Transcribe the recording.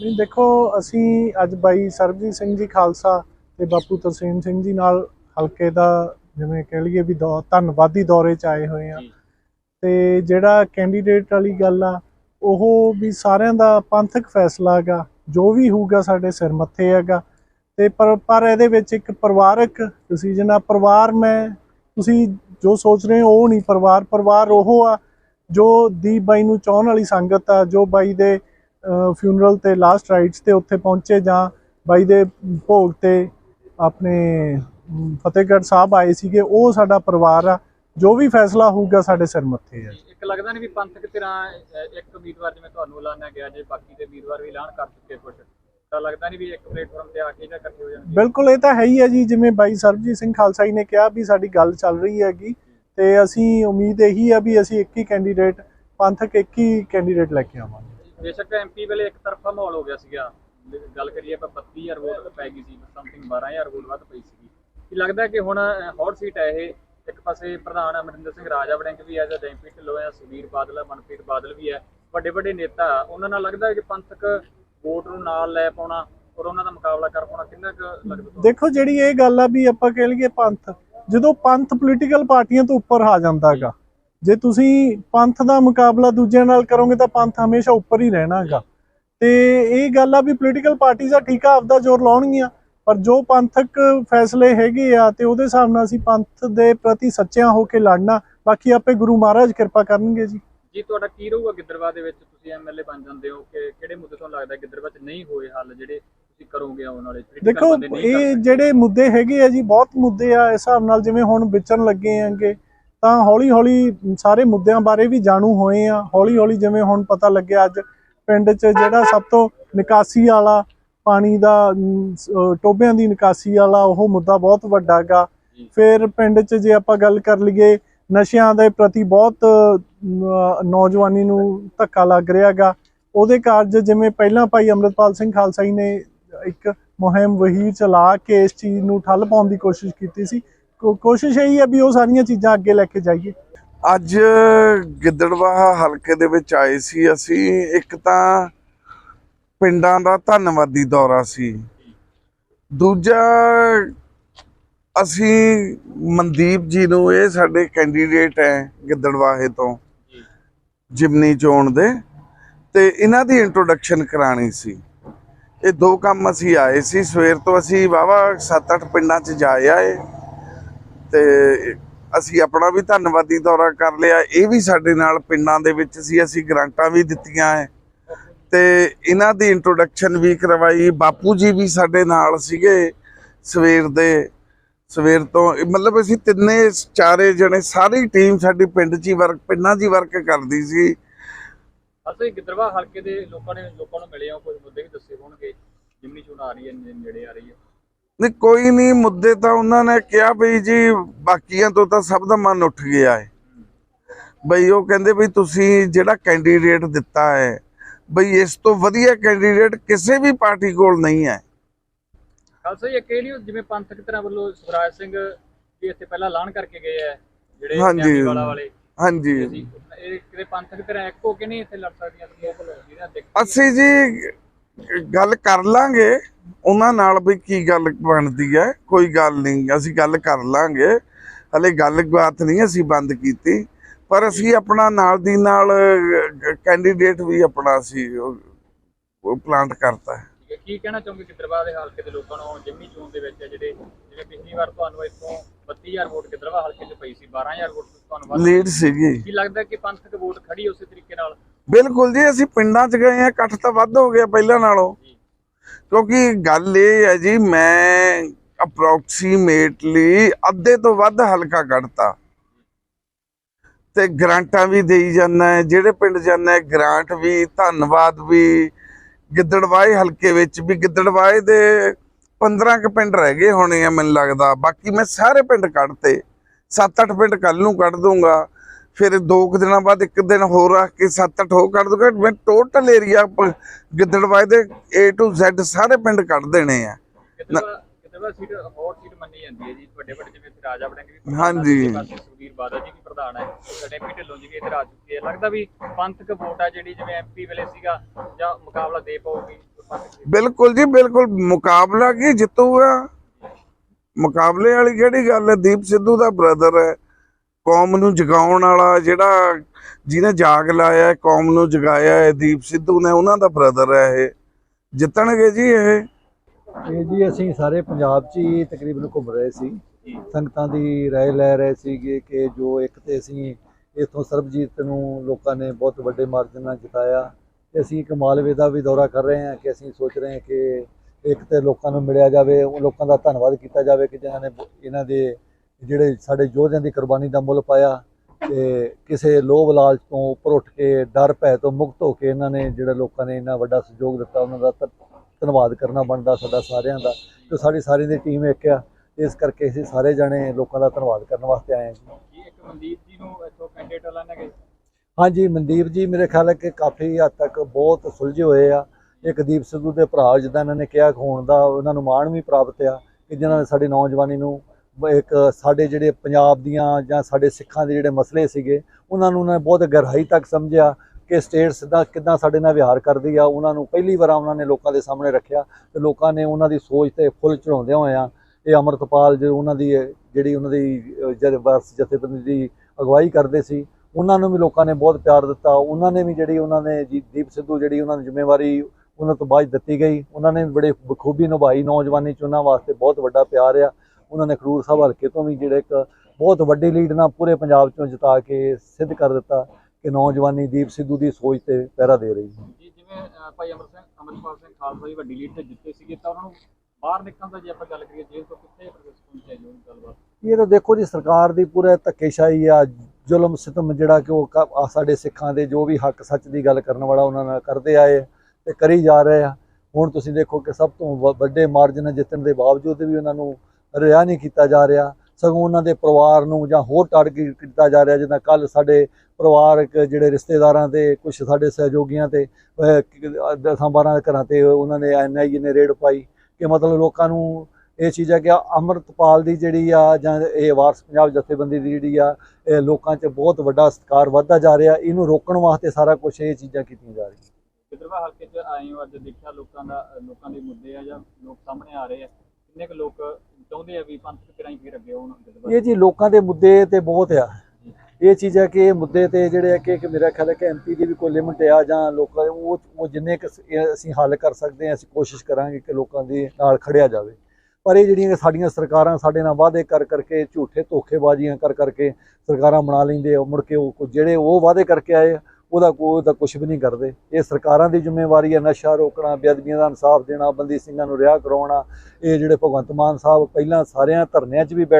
ਨਹੀਂ ਦੇਖੋ ਅਸੀਂ ਅੱਜ ਬਾਈ ਸਰਬਜੀਤ ਸਿੰਘ ਜੀ ਖਾਲਸਾ ਤੇ ਬਾਪੂ ਤਰਸੇਮ ਸਿੰਘ ਜੀ ਨਾਲ ਹਲਕੇ ਦਾ ਜਿਵੇਂ ਕਹਿ ਲਈਏ ਵੀ ਦੌ- ਧੰਨਵਾਦੀ ਦੌਰੇ 'ਚ ਆਏ ਹੋਏ ਆ। ਤੇ ਜਿਹੜਾ ਕੈਂਡੀਡੇਟ ਵਾਲੀ ਗੱਲ ਆ ਉਹ ਵੀ ਸਾਰਿਆਂ ਦਾ ਪੰਥਕ ਫੈਸਲਾ ਹੈਗਾ ਜੋ ਵੀ ਹੋਊਗਾ ਸਾਡੇ ਸਿਰ ਮੱਥੇ ਹੈਗਾ ਤੇ ਪਰ ਪਰ ਇਹਦੇ ਵਿੱਚ ਇੱਕ ਪਰਿਵਾਰਕ ਡਿਸੀਜਨ ਆ ਪਰਿਵਾਰ ਮੈਂ ਤੁਸੀਂ ਜੋ ਸੋਚ ਰਹੇ ਹੋ ਉਹ ਨਹੀਂ ਪਰਿਵਾਰ ਪਰਿਵਾਰ ਉਹ ਆ ਜੋ ਦੀਪ ਬਾਈ ਨੂੰ ਚਾਹਣ ਵਾਲੀ ਸੰਗਤ ਆ ਜੋ ਬਾਈ ਦੇ ਫਿਊਨਰਲ ਤੇ ਲਾਸਟ ਰਾਈਟਸ ਤੇ ਉੱਥੇ ਪਹੁੰਚੇ ਜਾਂ ਬਾਈ ਦੇ ਭੋਗ ਤੇ ਆਪਣੇ ਫਤਿਹਗੜ੍ਹ ਸਾਹਿਬ ਆਏ ਸੀਗੇ ਉਹ ਸਾਡਾ ਪਰਿਵਾਰ ਆ। ਜੋ ਵੀ ਫੈਸਲਾ ਹੋਊਗਾ ਸਾਡੇ ਸਿਰ ਮੱਥੇ ਆ। ਇੱਕ ਲੱਗਦਾ ਨਹੀਂ ਵੀ ਪੰਥਕ ਧਿਰਾਂ ਇੱਕ ਉਮੀਦਵਾਰ ਜਿਵੇਂ ਤੁਹਾਨੂੰ ਐਲਾਨਿਆ ਗਿਆ ਜੇ ਬਾਕੀ ਦੇ ਉਮੀਦਵਾਰ ਵੀ ਐਲਾਨ ਕਰ ਚੁੱਕੇ ਕੁਝ ਤਾਂ ਲੱਗਦਾ ਨਹੀਂ ਵੀ ਇੱਕ ਪਲੇਟਫਾਰਮ ਤੇ ਆ ਕੇ ਜਾਂ ਇਕੱਠੇ ਹੋ ਜਾਣਗੇ? ਬਿਲਕੁਲ ਇਹ ਤਾਂ ਹੈ ਹੀ ਹੈ ਜੀ ਜਿਵੇਂ ਬਾਈ ਸਰਬਜੀਤ ਸਿੰਘ ਖਾਲਸਾ ਜੀ ਨੇ ਕਿਹਾ ਵੀ ਸਾਡੀ ਗੱਲ ਚੱਲ ਰਹੀ ਹੈਗੀ ਤੇ ਅਸੀਂ ਉਮੀਦ ਇਹੀ ਆ ਵੀ ਅਸੀਂ ਇੱਕ ਹੀ ਕੈਂਡੀਡੇਟ ਪੰਥਕ ਇੱਕ ਹੀ ਕੈਂਡੀਡੇਟ ਲੈ ਕੇ ਆਵਾਂਗੇ। ਬੇਸ਼ੱਕ ਐਮਪੀ ਵੇਲੇ ਇੱਕ ਤਰਫਾ ਮਾਹੌਲ ਹੋ ਗਿਆ ਸੀਗਾ। ਗੱਲ ਕਰੀਏ ਆਪਾਂ 32000 ਵੋਟ ਪੈ ਗਈ ਸੀ ਸਮਥਿੰਗ 12000 ਵੋਟ ਵੱਧ ਪਈ ਸੀਗੀ। ਕੀ ਲੱਗਦਾ ਕਿ ਹੁਣ ਹੌਟ ਸੀਟ ਹੈ ਇਹ, ਇੱਕ ਪਾਸੇ ਪ੍ਰਧਾਨ ਅਮਰਿੰਦਰ ਸਿੰਘ ਰਾਜਾ ਵੜਿੰਗ ਵੀ ਹੈ ਜਾਂ ਡੈਂਪੀ ਢਿੱਲੋਂ ਹੈ ਸੁਖਬੀਰ ਬਾਦਲ ਹੈ, ਮਨਪ੍ਰੀਤ ਬਾਦਲ ਵੀ ਹੈ ਵੱਡੇ ਵੱਡੇ ਨੇਤਾ, ਉਹਨਾਂ ਨਾਲ ਲੱਗਦਾ ਕਿ ਪੰਥਕ ਵੋਟ ਨੂੰ ਨਾਲ ਲੈ ਪਾਉਣਾ ਔਰ ਉਹਨਾਂ ਦਾ ਮੁਕਾਬਲਾ ਕਰ ਪਾਉਣਾ ਕਿੰਨਾ ਕੁ ਲੱਗਦਾ ਦੇਖੋ ਜਿਹੜੀ ਇਹ ਗੱਲ ਆ ਵੀ ਆਪਾਂ ਕਹਿ ਲਈਏ ਪੰਥ, ਜਦੋਂ ਪੰਥ ਪੋਲੀਟੀਕਲ ਪਾਰਟੀਆਂ ਤੋਂ ਉੱਪਰ ਆ ਜਾਂਦਾਗਾ ਜੇ ਤੁਸੀਂ ਪੰਥ ਦਾ ਮੁਕਾਬਲਾ ਦੂਜਿਆਂ ਨਾਲ ਕਰੋਗੇ ਤਾਂ ਪੰਥ ਹਮੇਸ਼ਾ ਉੱਪਰ ਹੀ ਰਹਿਣਾਗਾ। ਤੇ ਇਹ ਗੱਲ ਆ ਵੀ ਪੋਲੀਟੀਕਲ ਪਾਰਟੀਆਂ ਠੀਕ ਆ ਆਪਦਾ ਜ਼ੋਰ ਲਾਉਣਗੀਆਂ ਪਰ ਜੋ ਪੰਥਕ ਫੈਸਲੇ ਹੈਗੇ ਆ ਤੇ ਉਹਦੇ ਹਿਸਾਬ ਨਾਲ ਅਸੀਂ ਪੰਥ ਦੇ ਪ੍ਰਤੀ ਸੱਚਿਆਂ ਹੋ ਕੇ ਲੜਨਾ ਬਾਕੀ ਆਪੇ ਗੁਰੂ ਮਹਾਰਾਜ ਕਿਰਪਾ ਕਰਨਗੇ ਜੀ। ਜੀ ਤੁਹਾਡਾ ਕੀ ਰਹੂਗਾ ਗਿੱਦੜਵਾ ਦੇ ਵਿੱਚ? ਤੁਸੀਂ ਐਮਐਲਏ ਬਣ ਜਾਂਦੇ ਹੋ ਕਿ ਕਿਹੜੇ ਮੁੱਦੇ ਤੁਹਾਨੂੰ ਲੱਗਦਾ ਗਿੱਦੜਵਾ 'ਚ ਨਹੀਂ ਹੋਏ ਹੱਲ ਜਿਹੜੇ ਤੁਸੀਂ ਕਰੋਗੇ ਆਉਣ ਵਾਲੇ? ਦੇਖੋ ਇਹ? ਜਿਹੜੇ ਮੁੱਦੇ ਹੈਗੇ ਆ ਜੀ ਬਹੁਤ ਮੁੱਦੇ ਆ ਇਸ ਹਿਸਾਬ ਨਾਲ ਜਿਵੇਂ ਹੁਣ ਵਿਚਰਨ ਲੱਗੇ ਆਂਗੇ ਤਾਂ ਹੌਲੀ ਹੌਲੀ ਸਾਰੇ ਮੁੱਦਿਆਂ ਬਾਰੇ ਵੀ ਜਾਣੂ ਹੋਏ ਆ। ਹੌਲੀ ਹੌਲੀ ਜਿਵੇਂ ਹੁਣ ਪਤਾ ਲੱਗਿਆ ਅੱਜ ਪਿੰਡ 'ਚ ਜਿਹੜਾ ਸਭ ਤੋਂ ਨਿਕਾਸੀ ਵਾਲਾ ਪਾਣੀ ਦਾ ਟੋਬਿਆਂ ਦੀ ਨਿਕਾਸੀ ਵਾਲਾ ਉਹ ਮੁੱਦਾ ਬਹੁਤ ਵੱਡਾ ਗਾ ਜੀ। ਫਿਰ ਪਿੰਡ 'ਚ ਜੇ ਆਪਾਂ ਗੱਲ ਕਰ ਲਈਏ ਨਸ਼ਿਆਂ ਦੇ ਪ੍ਰਤੀ ਬਹੁਤ ਨੌਜਵਾਨੀ ਨੂੰ ਧੱਕਾ ਲੱਗ ਰਿਹਾ ਗਾ ਉਹਦੇ ਕਾਰਜ ਜਿਵੇਂ ਪਹਿਲਾਂ ਭਾਈ ਅੰਮ੍ਰਿਤਪਾਲ ਸਿੰਘ ਖਾਲਸਾ ਜੀ ਨੇ ਇੱਕ ਮੁਹਿੰਮ ਵਹੀ ਚਲਾ ਕੇ ਇਸ ਚੀਜ਼ ਨੂੰ ਠੱਲ ਪਾਉਣ ਦੀ ਕੋਸ਼ਿਸ਼ ਕੀਤੀ ਸੀ। ਕੋਸ਼ਿਸ਼ ਇਹੀ ਹੈ ਵੀ ਉਹ ਸਾਰੀਆਂ ਚੀਜ਼ਾਂ ਅੱਗੇ ਲੈ ਕੇ ਜਾਈਏ। ਅੱਜ ਗਿੱਦੜਵਾਹਾ ਹਲਕੇ ਦੇ ਵਿੱਚ ਆਏ ਸੀ ਅਸੀਂ। ਇੱਕ ਤਾਂ ਪਿੰਡਾਂ ਦਾ ਧੰਨਵਾਦੀ ਦੌਰਾ ਸੀ। ਦੂਜਾ, ਅਸੀਂ ਮਨਦੀਪ ਜੀ ਨੂੰ ਇਹ ਸਾਡੇ ਕੈਂਡੀਡੇਟ ਹੈ ਗਿੱਦੜਵਾਹੇ ਤੋਂ, ਜਿਮਨੀ ਚੋਣ ਦੇ। ਤੇ ਇਹਨਾਂ ਦੀ ਇੰਟਰੋਡਕਸ਼ਨ ਕਰਾਣੀ ਸੀ। ਇਹ ਦੋ ਕੰਮ ਅਸੀਂ ਆਏ ਸੀ। ਸਵੇਰ ਤੋਂ ਅਸੀਂ ਵਾਵਾ 7-8 ਪਿੰਡਾਂ 'ਚ ਜਾ ਆਏ। ਤੇ ਅਸੀਂ ਆਪਣਾ ਵੀ ਧੰਨਵਾਦੀ ਦੌਰਾ ਕਰ ਲਿਆ। ਇਹ ਵੀ ਸਾਡੇ ਨਾਲ ਪਿੰਡਾਂ ਦੇ ਵਿੱਚ ਸੀ, ਅਸੀਂ ਗ੍ਰਾਂਟਾਂ ਵੀ ਦਿੱਤੀਆਂ ਹੈ ਤੇ ਇਹਨਾਂ ਦੀ ਇੰਟਰੋਡਕਸ਼ਨ ਵੀ ਕਰਵਾਈ। ਬਾਪੂ ਜੀ ਵੀ ਸਾਡੇ ਨਾਲ ਸੀਗੇ ਸਵੇਰ ਦੇ। ਸਵੇਰ ਤੋਂ ਮਤਲਬ ਅਸੀਂ ਤਿੰਨੇ, ਚਾਰੇ ਜਣੇ, ਸਾਰੀ ਟੀਮ ਸਾਡੀ ਪਿੰਡ 'ਚ ਹੀ ਵਰਕ ਪਿੰਡਾਂ 'ਚ ਹੀ ਵਰਕ ਕਰਦੀ ਸੀ। ਅਸੀਂ ਗਿੱਦੜਵਾ ਹਲਕੇ ਦੇ ਲੋਕਾਂ ਨੇ, ਲੋਕਾਂ ਨੂੰ ਮਿਲੇ ਹੋ? ਕੁਝ ਮੁੱਦੇ ਵੀ ਦੱਸੇ ਹੋਣਗੇ? ਜਿਮਨੀ ਚੋਣ ਆ ਰਹੀ ਹੈ ਨੇੜੇ ਆ ਰਹੀ ਹੈ। ਨਹੀਂ ਕੋਈ ਨਹੀਂ ਮੁੱਦੇ ਤਾਂ ਉਹਨਾਂ ਨੇ ਕਿਹਾ ਬਈ ਜੀ ਬਾਕੀਆਂ ਤੋਂ ਤਾਂ ਸਭ ਦਾ ਮਨ ਉੱਠ ਗਿਆ ਹੈ ਬਈ ਉਹ ਕਹਿੰਦੇ ਬਈ ਤੁਸੀਂ ਜਿਹੜਾ ਕੈਂਡੀਡੇਟ ਦਿੱਤਾ ਹੈ ਬਈ ਇਸ ਤੋਂ ਵਧੀਆ ਕੈਂਡੀਡੇਟ ਕਿਸੇ ਵੀ ਪਾਰਟੀ ਕੋਲ ਨਹੀਂ ਹੈ। ਖਾਲਸਾ ਜੀ ਜਿਵੇਂ ਪੰਥਕ ਤਰ੍ਹਾਂ ਵੱਲੋਂ ਸੁਖਰਾਜ ਸਿੰਘ ਵੀ ਇੱਥੇ ਪਹਿਲਾਂ ਐਲਾਨ ਕਰਕੇ ਗਏ ਆ ਜਿਹੜੇ ਹਾਂਜੀ। ਕੈਂਪੀ ਵਾਲਾ ਵਾਲੇ। ਹਾਂਜੀ। ਅਸੀਂ ਇਹ ਕਿਤੇ ਪੰਥਕ ਤਰ੍ਹਾਂ ਇੱਕ ਹੋ ਕੇ ਨਹੀਂ ਇੱਥੇ ਲੜ ਸਕਦੀਆਂ ਲੋਕਲ ਜਿਹਨਾਂ ਦੇਖ ਅਸੀਂ ਜੀ ਗੱਲ ਕਰ ਲਾਂਗੇ ਉਹਨਾਂ ਨਾਲ ਵੀ ਕੀ ਗੱਲ ਬਣਦੀ ਹੈ ਕੋਈ ਗੱਲ ਨਹੀਂ ਅਸੀਂ ਗੱਲ ਕਰ ਲਾਂਗੇ। ਹਲੇ ਗੱਲ ਬਾਤ ਨਹੀਂ ਅਸੀਂ ਬੰਦ ਕੀਤੀ ਪਰ ਅਸੀਂ ਆਪਣਾ ਨਾਲ ਦੀ ਨਾਲ ਕੈਂਡੀਡੇਟ ਵੀ ਆਪਣਾ ਅਸੀਂ ਪਲਾਂਟ ਕਰਤਾ ਹੈ। ਕੀ ਕਹਿਣਾ ਚਾਹੋਗੇ ਗਿੱਦੜਵਾ ਦੇ ਹਲਕੇ ਦੇ ਲੋਕਾਂ ਨੂੰ? ਜਿਮਨੀ ਚੋਣ ਦੇ ਵਿੱਚ ਜਿਹੜੇ ਜਿਵੇਂ ਪਿਛਲੀ ਵਾਰ ਤੁਹਾਨੂੰ ਇੱਥੋਂ 32000 ਵੋਟ ਗਿੱਦੜਵਾ ਹਲਕੇ 'ਚ ਪਈ ਸੀ 12000 ਵੋਟ ਤੁਹਾਨੂੰ ਲੀਡ ਸੀਗੀ। ਕੀ ਲੱਗਦਾ ਕਿ ਪੰਥਕ ਵੋਟ ਖੜੀ ਉਸੇ ਤਰੀਕੇ ਨਾਲ? ਬਿਲਕੁਲ ਜੀ ਅਸੀਂ ਪਿੰਡਾਂ 'ਚ ਗਏ ਆ ਇਕੱਠ ਤਾਂ ਵੱਧ ਹੋ ਗਿਆ ਪਹਿਲਾਂ ਨਾਲੋਂ। ਕਿਉਂਕਿ ਗੱਲ ਇਹ ਹੈ ਜੀ ਮੈਂ ਅਪਰੋਕਸੀਮੇਟਲੀ ਅੱਧੇ ਤੋਂ ਵੱਧ ਹਲਕਾ ਕੱਢਤਾ। ਤੇ ਗ੍ਰਾਂਟਾਂ ਵੀ ਦੇਈ ਜਾਂਦਾ ਹੈ ਜਿਹੜੇ ਪਿੰਡ ਜਾਂਦਾ ਹੈ ਗ੍ਰਾਂਟ ਵੀ ਧੰਨਵਾਦ ਵੀ ਗਿੱਦੜਵਾਏ ਹਲਕੇ ਵਿੱਚ ਵੀ ਗਿੱਦੜਵਾਏ ਦੇ 15 ਕੁ ਪਿੰਡ ਰਹਿ ਗਏ ਹੋਣੇ ਆ ਮੈਨੂੰ ਲੱਗਦਾ। ਬਾਕੀ ਮੈਂ ਸਾਰੇ ਪਿੰਡ ਕੱਢਤੇ। 7-8 ਪਿੰਡ ਕੱਲ ਨੂੰ ਕੱਢ ਦੂੰਗਾ। ਫਿਰ ਦੋ ਕੁ ਦਿਨਾਂ ਬਾਅਦ ਇੱਕ ਦਿਨ ਹੋਰ ਰੱਖ ਕੇ 7-8 ਹੋਰ ਕੱਢ ਦੂੰਗਾ। ਮੈਂ ਟੋਟਲ ਏਰੀਆ ਗਿੱਦੜਵਾਏ ਦੇ A to Z ਸਾਰੇ ਪਿੰਡ ਕੱਢ ਦੇਣੇ ਆ। Gidderbaha Gidderbaha seat hot seat ਮੰਨੀ ਜਾਂਦੀ ਹੈ ਜੀ। ਵੱਡੇ ਵੱਡੇ ਜਿਵੇਂ ਇੱਥੇ ਰਾਜਾ ਵੜਿੰਗ ਵੀ ਪ੍ਰਧਾਨ ਹੈ, ਹਾਂਜੀ। ਦੂਜੇ ਪਾਸੇ ਸੁਖਬੀਰ ਬਾਦਲ ਜੀ ਵੀ ਪ੍ਰਧਾਨ ਹੈ ਡੈਂਪੀ ਢਿੱਲੋਂ ਜੀ ਵੀ ਇੱਧਰ ਆ ਚੁੱਕੇ ਹੈ ਲੱਗਦਾ ਵੀ ਪੰਥਕ ਵੋਟ ਆ ਜਿਹੜੀ ਜਿਵੇਂ ਐਮਪੀ ਵੇਲੇ ਸੀਗਾ ਜਾਂ ਮੁਕਾਬਲਾ ਦੇ ਪਾਉਗੀ ਬਿਲਕੁਲ ਜੀ ਬਿਲਕੁਲ। ਮੁਕਾਬਲਾ ਕੀ ਜਿੱਤੂਗਾ? ਮੁਕਾਬਲੇ ਵਾਲੀ ਕਿਹੜੀ ਗੱਲ ਹੈ? ਦੀਪ ਸਿੱਧੂ ਦਾ ਬ੍ਰਦਰ ਹੈ। ਕੌਮ ਨੂੰ ਜਗਾਉਣ ਵਾਲਾ ਜਿਹੜਾ ਜਿਹਨੇ ਜਾਗ ਲਾਇਆ ਕੌਮ ਨੂੰ ਜਗਾਇਆ ਹੈ, ਦੀਪ ਸਿੱਧੂ ਨੇ ਉਹਨਾਂ ਦਾ ਬ੍ਰਦਰ ਹੈ ਇਹ। ਜਿੱਤਣਗੇ ਜੀ ਇਹ? ਇਹ ਜੀ ਅਸੀਂ ਸਾਰੇ ਪੰਜਾਬ 'ਚ ਹੀ ਤਕਰੀਬਨ ਘੁੰਮ ਰਹੇ ਸੀ। ਸੰਗਤਾਂ ਦੀ ਰਾਏ ਲੈ ਰਹੇ ਸੀਗੇ ਕਿ ਜੋ ਇੱਕ ਤੇ ਅਸੀਂ ਇਥੋਂ ਸਰਬਜੀਤ ਨੂੰ ਲੋਕਾਂ ਨੇ ਬਹੁਤ ਵੱਡੇ ਮਾਰਜਨ ਨਾਲ ਜਿਤਾਇਆ। ਤੇ ਅਸੀਂ ਇੱਕ ਮਾਲਵੇ ਦਾ ਵੀ ਦੌਰਾ ਕਰ ਰਹੇ ਹਾਂ ਕਿ ਅਸੀਂ ਸੋਚ ਰਹੇ ਹਾਂ ਕਿ ਇੱਕ ਤੇ ਲੋਕਾਂ ਨੂੰ ਮਿਲਿਆ ਜਾਵੇ, ਉਹ ਲੋਕਾਂ ਦਾ ਧੰਨਵਾਦ ਕੀਤਾ ਜਾਵੇ ਕਿ ਜਿਨ੍ਹਾਂ ਨੇ ਇਹਨਾਂ ਦੇ ਜਿਹੜੇ ਸਾਡੇ ਯੋਧਿਆਂ ਦੀ ਕੁਰਬਾਨੀ ਦਾ ਮੁੱਲ ਪਾਇਆ ਤੇ ਕਿਸੇ ਲੋਭ ਲਾਲਚ ਤੋਂ ਉੱਪਰ ਉੱਠ ਕੇ ਡਰ ਭੈ ਤੋਂ ਮੁਕਤ ਹੋ ਕੇ ਇਹਨਾਂ ਨੇ ਜਿਹੜੇ ਲੋਕਾਂ ਨੇ ਇੰਨਾ ਵੱਡਾ ਸਹਿਯੋਗ ਦਿੱਤਾ ਉਹਨਾਂ ਦਾ ਧੰਨ- ਧੰਨਵਾਦ ਕਰਨਾ ਬਣਦਾ ਸਾਡਾ ਸਾਰਿਆਂ ਦਾ ਤੇ ਸਾਡੀ ਸਾਰਿਆਂ ਦੀ ਟੀਮ ਇੱਕ ਆ ਇਸ ਕਰਕੇ ਅਸੀਂ ਸਾਰੇ ਜਣੇ ਲੋਕਾਂ ਦਾ ਧੰਨਵਾਦ ਕਰਨ ਵਾਸਤੇ ਆਏ ਹਾਂ ਜੀ। ਕੀ ਇੱਕ ਮਨਦੀਪ ਜੀ ਨੂੰ ਇੱਥੋਂ ਕੈਂਡੀਡੇਟ ਐਲਾਨਿਆ ਗਿਆ ਹਾਂਜੀ ਮਨਦੀਪ ਜੀ ਮੇਰੇ ਖਿਆਲ ਹੈ ਕਿ ਕਾਫੀ ਹੱਦ ਤੱਕ ਬਹੁਤ ਸੁਲਝੇ ਹੋਏ ਆ। ਇੱਕ ਦੀਪ ਸਿੱਧੂ ਦੇ ਭਰਾ ਜਿੱਦਾਂ ਇਹਨਾਂ ਨੇ ਕਿਹਾ ਹੋਣ ਦਾ ਉਹਨਾਂ ਨੂੰ ਮਾਣ ਵੀ ਪ੍ਰਾਪਤ ਆ ਕਿ ਜਿਨ੍ਹਾਂ ਨੇ ਸਾਡੀ ਨੌਜਵਾਨੀ ਨੂੰ ਇੱਕ ਸਾਡੇ ਜਿਹੜੇ ਪੰਜਾਬ ਦੀਆਂ ਜਾਂ ਸਾਡੇ ਸਿੱਖਾਂ ਦੇ ਜਿਹੜੇ ਮਸਲੇ ਸੀਗੇ ਉਹਨਾਂ ਨੂੰ ਉਹਨਾਂ ਨੇ ਬਹੁਤ ਗਹਿਰਾਈ ਤੱਕ ਸਮਝਿਆ ਕਿ ਸਟੇਟ ਸਿੱਧਾ ਕਿੱਦਾਂ ਸਾਡੇ ਨਾਲ ਵਿਹਾਰ ਕਰਦੀ ਆ। ਉਹਨਾਂ ਨੂੰ ਪਹਿਲੀ ਵਾਰ ਉਹਨਾਂ ਨੇ ਲੋਕਾਂ ਦੇ ਸਾਹਮਣੇ ਰੱਖਿਆ ਤੇ ਲੋਕਾਂ ਨੇ ਉਹਨਾਂ ਦੀ ਸੋਚ ਤੇ ਫੁੱਲ ਚੜਾਉਂਦਿਆਂ ਹੋਇਆਂ ਇਹ ਅਮਰਤਪਾਲ ਜੋ ਉਹਨਾਂ ਦੀ ਜਿਹੜੀ ਉਹਨਾਂ ਦੀ ਅਹ, ਜਥੇਬੰਦੀ ਦੀ ਅਗਵਾਈ ਕਰਦੇ ਸੀ ਉਹਨਾਂ ਨੂੰ ਵੀ ਲੋਕਾਂ ਨੇ ਬਹੁਤ ਪਿਆਰ ਦਿੱਤਾ। ਉਹਨਾਂ ਨੇ ਵੀ ਜਿਹੜੀ ਉਹਨਾਂ ਨੇ ਜੀ- ਦੀਪ ਸਿੱਧੂ ਜਿਹੜੀ ਉਹਨਾਂ ਨੂੰ ਜ਼ਿੰਮੇਵਾਰੀ ਉਹਨਾਂ ਤੋਂ ਬਾਅਦ ਦਿੱਤੀ ਗਈ। ਉਹਨਾਂ ਨੇ ਬੜੇ ਬਖੂਬੀ ਨਿਭਾਈ। ਨੌਜਵਾਨੀ ਚ ਉਹਨਾਂ ਵਾਸਤੇ ਬਹੁਤ ਵੱਡਾ ਪਿਆਰ ਆ। ਉਹਨਾਂ ਨੇ ਖਡੂਰ ਸਾਹਿਬ ਹਲਕੇ ਤੋਂ ਵੀ ਜਿਹੜੇ ਇੱਕ ਬਹੁਤ ਵੱਡੀ ਲੀਡ ਨਾਲ ਪੂਰੇ ਪੰਜਾਬ ਚੋਂ ਜਿਤਾ ਕੇ ਸਿੱਧ ਕਰ ਦਿੱਤਾ ਕਿ ਨੌਜਵਾਨੀ ਦੀਪ ਸਿੱਧੂ ਦੀ ਸੋਚ ਤੇ ਪਹਿਰਾ ਦੇ ਰਹੀ ਹੈ। ਜੀ ਜਿਵੇਂ ਭਾਈ ਅਮਰ ਸਿੰਘ ਅਮਰਪਾਲ ਸਿੰਘ ਖਾਲਸਾ ਜੀ ਵੱਡੀ ਲੀਡ ਤੇ ਜਿੱਤੇ ਸੀਗੇ ਤਾਂ ਉਹਨਾਂ ਨੂੰ ਬਾਹਰ ਨਿਕਲਣ ਦਾ ਜੇ ਆਪਾਂ ਗੱਲ ਕਰੀਏ ਜੇਲ੍ਹ ਤੋਂ ਕਿੱਥੇ ਪ੍ਰੋਸੈਸ ਪਹੁੰਚਿਆ ਜੀ ਉਹ ਗੱਲਬਾਤ? ਇਹ ਤਾਂ ਦੇਖੋ ਜੀ ਸਰਕਾਰ ਦੀ ਪੂਰਾ ਧੱਕੇਸ਼ਾਹੀ ਆ ਜ਼ੁਲਮ ਸਿਤਮ ਜਿਹੜਾ ਕਿ ਉਹ ਸਾਡੇ ਸਿੱਖਾਂ ਦੇ ਜੋ ਵੀ ਹੱਕ ਸੱਚ ਦੀ ਗੱਲ ਕਰਨ ਵਾਲਾ ਉਹਨਾਂ ਨਾਲ ਕਰਦੇ ਆਏ ਤੇ ਕਰੀ ਜਾ ਰਹੇ ਆ। ਹੁਣ ਤੁਸੀਂ ਦੇਖੋ ਕਿ ਸਭ ਤੋਂ ਵੱਡੇ ਮਾਰਜਨ ਜਿੱਤਣ ਦੇ ਬਾਵਜੂਦ ਵੀ ਉਹਨਾਂ ਨੂੰ ਰਿਹਾ ਨਹੀਂ ਕੀਤਾ ਜਾ ਰਿਹਾ। ਸਗੋਂ ਉਹਨਾਂ ਦੇ ਪਰਿਵਾਰ ਨੂੰ ਜਾਂ ਹੋਰ ਟਾਰਗੇਟ ਕੀਤਾ ਜਾ ਰਿਹਾ ਜਿੱਦਾਂ ਕੱਲ ਸਾਡੇ ਪਰਿਵਾਰਕ ਜਿਹੜੇ ਰਿਸ਼ਤੇਦਾਰਾਂ ਤੇ ਕੁਝ ਸਾਡੇ ਸਹਿਯੋਗੀਆਂ ਤੇ ਅਹ, ਕ- ਦਸਾਂ ਬਾਰਾਂ ਘਰਾਂ ਤੇ ਉਹਨਾਂ ਨੇ ਐਨਆਈਏ ਨੇ ਰੇਡ ਪਾਈ ਕਿ ਮਤਲਬ ਲੋਕਾਂ ਨੂੰ ਇਹ ਚੀਜ਼ ਹੈ ਕਿ ਅੰਮ੍ਰਿਤਪਾਲ ਦੀ ਜਿਹੜੀ ਆ ਜਾਂ ਇਹ ਵਾਰਸ ਪੰਜਾਬ ਜਥੇਬੰਦੀ ਦੀ ਜਿਹੜੀ ਆ ਇਹ ਲੋਕਾਂ 'ਚ ਬਹੁਤ ਵੱਡਾ ਸਤਿਕਾਰ ਵੱਧਦਾ ਜਾ ਰਿਹਾ। ਇਹਨੂੰ ਰੋਕਣ ਵਾਸਤੇ ਸਾਰਾ ਕੁਝ ਇਹ ਚੀਜ਼ਾਂ ਕੀਤੀਆਂ ਜਾ ਰਹੀਆਂ। ਗਿੱਦੜਵਾ ਹਲਕੇ 'ਚ ਆਏ ਹੋ ਅੱਜ ਦੇਖਿਆ ਲੋਕਾਂ ਦਾ ਲੋਕਾਂ ਦੇ ਮੁੱਦੇ ਆ ਜਾਂ ਲੋਕ ਸਾਹਮਣੇ ਆ ਰਹੇ ਆ। ਕਿੰਨੇ ਕੁ ਲੋਕ ਚਾਹੁੰਦੇ ਆ ਵੀ ਪੰਥਕ ਕਿਰਾਂ ਹੀ ਅੱਗੇ ਹੋਣ ਇਹ ਜੀ ਲੋਕਾਂ ਦੇ ਮੁੱਦੇ ਤੇ ਬਹੁਤ ਆ। ਇਹ ਚੀਜ਼ ਹੈ ਕਿ ਇਹ ਮੁੱਦੇ ਤੇ ਜਿਹੜੇ ਹੈ ਕਿ ਮੇਰਾ ਖਿਆਲ ਹੈ ਕਿ ਐਮਪੀ ਦੀ ਵੀ ਕੋਈ ਲਿਮਟ ਆ ਜਾਂ ਲੋਕਾਂ ਦੇ ਉਹ ਉਹ ਜਿੰਨੇ ਕੁ ਅਸੀਂ ਹੱਲ ਕਰ ਸਕਦੇ ਹਾਂ ਅਸੀਂ ਕੋਸ਼ਿਸ਼ ਕਰਾਂਗੇ ਕਿ ਲੋਕਾਂ ਦੇ ਨਾਲ ਖੜਿਆ ਜਾਵੇ। ਪਰ ਇਹ ਜਿਹੜੀਆਂ ਸਾਡੀਆਂ ਸਰਕਾਰਾਂ ਸਾਡੇ ਨਾਲ ਵਾਅਦੇ ਕਰ ਕਰਕੇ ਝੂਠੇ ਧੋਖੇਬਾਜ਼ੀਆਂ ਕਰ ਕਰਕੇ ਸਰਕਾਰਾਂ ਬਣਾ ਲੈਂਦੇ ਆ ਮੁੜ ਕੇ ਉਹ ਕੁ- ਜਿਹੜੇ ਉਹ ਵਾਅਦੇ ਕਰਕੇ ਆਏ ਉਹਦਾ ਕੋਈ ਉਹਦਾ ਕੁਝ ਵੀ ਨਹੀਂ ਕਰਦੇ। ਇਹ ਸਰਕਾਰਾਂ ਦੀ ਜ਼ਿੰਮੇਵਾਰੀ ਹੈ, ਨਸ਼ਾ ਰੋਕਣਾ, ਬੇਅਦਬੀਆਂ ਦਾ ਇਨਸਾਫ ਦੇਣਾ, ਬੰਦੀ ਸਿੰਘਾਂ ਨੂੰ ਰਿਹਾ ਕਰਾਉਣਾ। ਇਹ ਜਿਹੜੇ ਭਗਵੰਤ ਮਾਨ ਸਾਹਿਬ ਪਹਿਲਾਂ ਸਾਰਿਆਂ ਧਰਨਿਆਂ 'ਚ ਵੀ ਬੈਠ